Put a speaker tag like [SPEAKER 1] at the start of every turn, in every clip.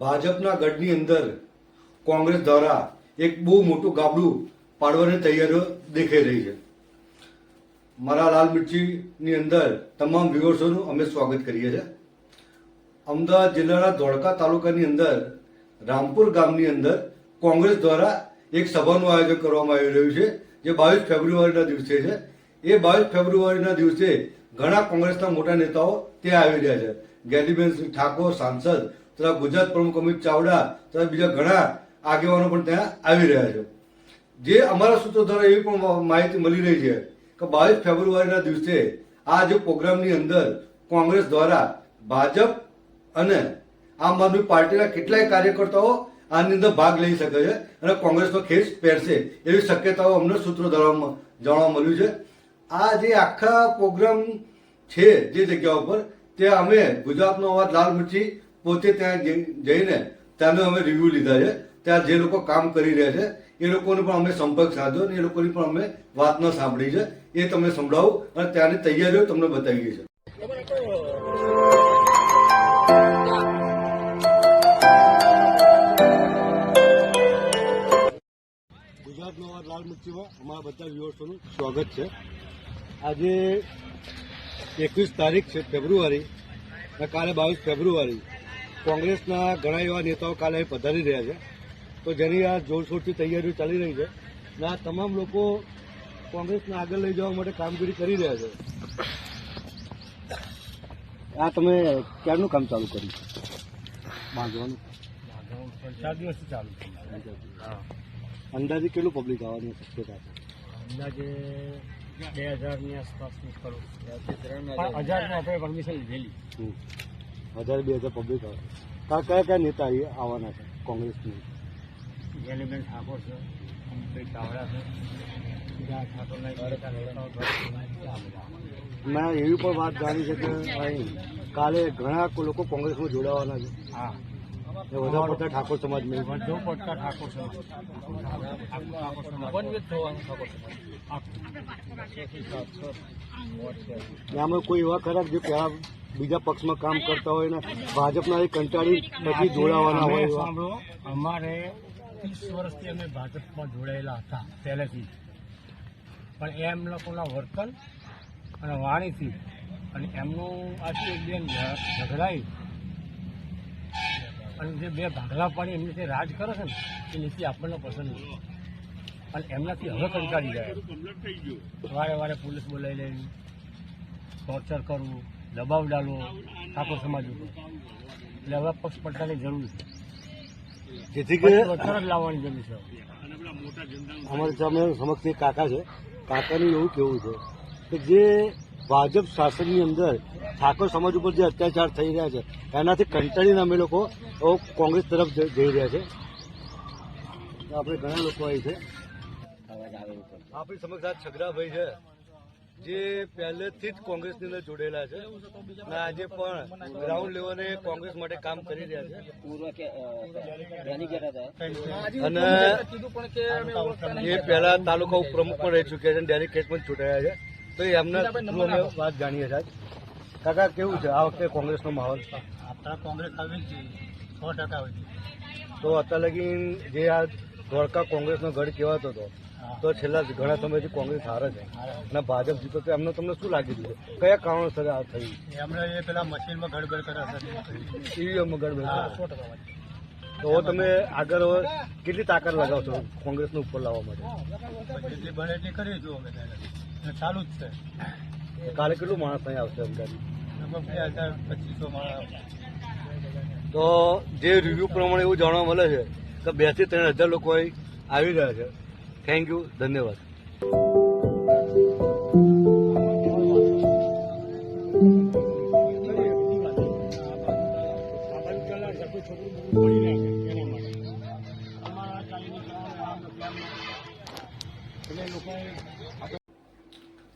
[SPEAKER 1] ભાજપના ગઢની અંદર કોંગ્રેસ દ્વારા એક બહુ મોટું ગાબડું પાડવાની તૈયારીઓ દેખાઈ રહી છે. મારા લાલ મિર્ચીની અંદર તમામ વ્યુઅર્સોનું અમે સ્વાગત કરીએ છીએ. અમદાવાદ જિલ્લાના ધોળકા તાલુકાની અંદર, રામપુર ગામની અંદર કોંગ્રેસ દ્વારા એક સભાનું આયોજન કરવામાં આવી રહ્યું છે, જે બાવીસ ફેબ્રુઆરીના દિવસે છે. એ બાવીસ ફેબ્રુઆરીના દિવસે ઘણા કોંગ્રેસના મોટા નેતાઓ ત્યાં આવી રહ્યા છે. ગેલીબેન ઠાકોર, સાંસદ તથા ગુજરાત પ્રમુખ અમિત ચાવડા તથા બીજા ઘણા આગેવાનો પણ ત્યાં આવી રહ્યા છે. જે અમારા સૂત્રો દ્વારા એવી પણ માહિતી મળી રહી છે કે બાવીસ ફેબ્રુઆરીના દિવસે આ જે પ્રોગ્રામની અંદર કોંગ્રેસ દ્વારા ભાજપ અને આમ આદમી પાર્ટીના કેટલાય કાર્યકર્તાઓ આની અંદર ભાગ લઈ શકે છે અને કોંગ્રેસનો ખેસ પહેરશે એવી શક્યતાઓ અમને સૂત્રો દ્વારા જાણવા મળ્યું છે. આ જે આખા પ્રોગ્રામ છે જે જગ્યા ઉપર, ત્યાં અમે ગુજરાતનો અવાજ લાલ મિર્ચી પોતે ત્યાં જઈ- જઈને ત્યાંનો અમે રિવ્યુ લીધા છે. ત્યાં જે લોકો કામ કરી રહ્યા છે, એ લોકોનો પણ અમે સંપર્ક સાધ્યો અને એ લોકોની પણ અમે વાત ન સાંભળી છે. એ તમને સંભળાવું અને ત્યાંની તૈયારીઓ તમને બતાવીએ છીએ. ગુજરાતનો અવાજ લાલ મુક્તિમાં અમારા બધા વ્યુઅર્સોનું સ્વાગત છે. આજે એકવીસ તારીખ છે ફેબ્રુઆરી અને કાલે બાવીસ ફેબ્રુઆરી. કોંગ્રેસના ઘણા એવા નેતાઓ કાલે અહીં પધારી રહ્યા છે. તો જેની આ જોરશોરથી તૈયારીઓ ચાલી રહી છે અને આ તમામ લોકો કોંગ્રેસને આગળ લઈ જવા માટે કામગીરી કરી રહ્યા છે. આ તમે ક્યારનું કામ ચાલુ કર્યું? બાંધવાનું
[SPEAKER 2] ચાર દિવસથી ચાલુ છે
[SPEAKER 1] અંદાજે કેટલું પબ્લિક આવવાની શક્યતા છે
[SPEAKER 2] અંદાજે બે હજારની આસપાસનું ખરું. આપણે પરમિશન લીધેલી.
[SPEAKER 1] હજાર બે હજાર પબ્લિક આવે. કા કયા કયા નેતા અહીં આવવાના છે કોંગ્રેસની?
[SPEAKER 2] જેલીબેન ઠાકોર છે અમિતભાઈ ચાવડા.
[SPEAKER 1] મેં એવી પણ વાત જાણી છે કે અહીં કાલે ઘણા લોકો કોંગ્રેસમાં જોડાવાના છે.
[SPEAKER 2] હા.
[SPEAKER 1] વધારે પડતા ઠાકોર સમાજમાં
[SPEAKER 2] વધુ પડતા ઠાકોર સમાજ. ઠાકોર સમાજ.
[SPEAKER 1] આમાં કોઈ એવા ખરા જે પહેલા બીજા પક્ષમાં કામ કરતા હોય ને, ભાજપના એ કંટાળી પછી જોડાવાના હોય
[SPEAKER 2] સાંભળો, અમારે ત્રીસ વર્ષથી અમે ભાજપમાં જોડાયેલા હતા, પહેલેથી. પણ એમ લોકોના વર્તન અને વાણીથી અને એમનું આથી એક બેન ઝઘડાઈ. અને જે બે ભાગલા પાડી એમની જે રાજ કરે છે ને, એ નીતિ આપણને પસંદ નથી. અને એમનાથી હવે કંટાળી જાય વારે વારે પોલીસ બોલાવી લેવી ટોર્ચર કરવું દબાવ ડાલવો ઠાકોર સમાજ ઉપર. એટલે હવે પક્ષ પલટાની જરૂર છે.
[SPEAKER 1] જેથી કે
[SPEAKER 2] અત્યારે લાવવાની જરૂર છે.
[SPEAKER 1] અમારે સામે સમક્ષ એક કાકા છે. કાકાનું એવું કેવું છે કે જે ભાજપ શાસનની અંદર ઠાકોર સમાજ ઉપર જે અત્યાચાર થઈ રહ્યા છે એનાથી કંટાળીને અમે લોકો કોંગ્રેસ તરફ જઈ જઈ રહ્યા છે. તો આપણે ઘણા લોકો અહીં છે. આપણી સમક્ષ આ છગરાભાઈ છે જે પહેલેથી જ કોંગ્રેસની અંદર જોડેલા છે અને આજે પણ ગ્રાઉન્ડ લેવલે કોંગ્રેસ માટે કામ કરી રહ્યા છે. અને એ પહેલા તાલુકા ઉપપ્રમુખ પણ રહી ચૂક્યા છે અને ડેલિકેટ પણ ચૂંટાયા છે. તો એ એમના અમે વાત જાણીએ છીએ. કાકા કેવું છે? આ વખતે કોંગ્રેસનો માહોલ?
[SPEAKER 2] કોંગ્રેસ આવી છે સો ટકા આવી
[SPEAKER 1] તો અત્યાર લગી જે આ ધોળકા કોંગ્રેસનો ગઢ કહેવાતો હતો. તો છેલ્લા ઘણા સમયથી કોંગ્રેસ હારે છે. અને ભાજપ જીતો તો એમને તમને શું લાગી દીધું કયા કારણોસર આ થયું?
[SPEAKER 2] એમણે એ પેલા મશીનમાં ગડબડ કર્યા
[SPEAKER 1] ઈવીએમમાં ગડબડ તો તમે આગળ કેટલી તાકાત લગાવશો કોંગ્રેસને ઉપર લાવવા માટે?
[SPEAKER 2] જેટલી બને એટલી કરીએ જો અમે ચાલુ જ છે.
[SPEAKER 1] કાલે કેટલું માણસ અહીં આવશે અમદાવાદ
[SPEAKER 2] બે હજાર પચીસો માણસ.
[SPEAKER 1] તો જે રિવ્યુ પ્રમાણે એવું જાણવા મળે છે કે બેથી ત્રણ હજાર લોકો આવી રહ્યા છે. થેન્ક યુ ધન્યવાદ.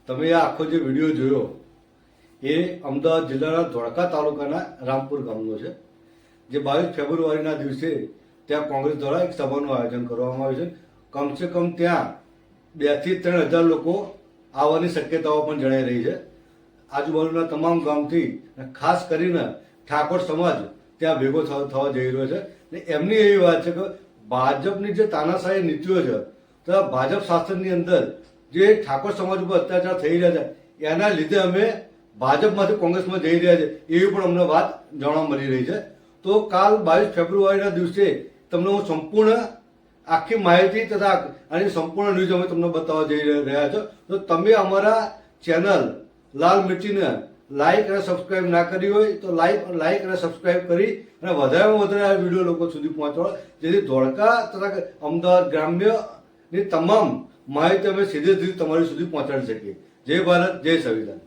[SPEAKER 1] તમે આ આખો જે વીડિયો જોયો, એ અમદાવાદ જિલ્લાના ધોળકા તાલુકાના રામપુર ગામનો છે, જે બાવીસ ફેબ્રુઆરીના દિવસે ત્યાં કોંગ્રેસ દ્વારા એક સભાનું આયોજન કરવામાં આવ્યું છે. કમસે કમ ત્યાં બેથી ત્રણ હજાર લોકો આવવાની શક્યતાઓ પણ જણાઈ રહી છે. આજુબાજુના તમામ ગામથી ખાસ કરીને ઠાકોર સમાજ ત્યાં ભેગો થવા જઈ રહ્યો છે. ને એમની એવી વાત છે કે ભાજપની જે તાનાશાહી નીતિઓ છે તો ભાજપ શાસનની અંદર જે ઠાકોર સમાજ ઉપર અત્યાચાર થઈ રહ્યા છે, એના લીધે અમે ભાજપમાંથી કોંગ્રેસમાં જઈ રહ્યા છે, એવી પણ અમને વાત જાણવા મળી રહી છે. તો કાલ બાવીસ ફેબ્રુઆરીના દિવસે તમને હું સંપૂર્ણ આખી માહિતી તથા આની સંપૂર્ણ ન્યૂઝ અમે તમને બતાવવા જઈ રહ્યા છો. તો તમે અમારા ચેનલ લાલ મિર્ચીને લાઈક અને સબસ્ક્રાઇબ ના કરી હોય તો લાઈક લાઈક અને સબસ્ક્રાઇબ કરી અને વધારેમાં વધારે આ વીડિયો લોકો સુધી પહોંચવા જેથી ધોળકા તથા અમદાવાદ ગ્રામ્યની તમામ માહિતી અમે સીધે સીધી તમારી સુધી પહોંચાડી શકીએ. જય ભારત, જય સંવિધાન.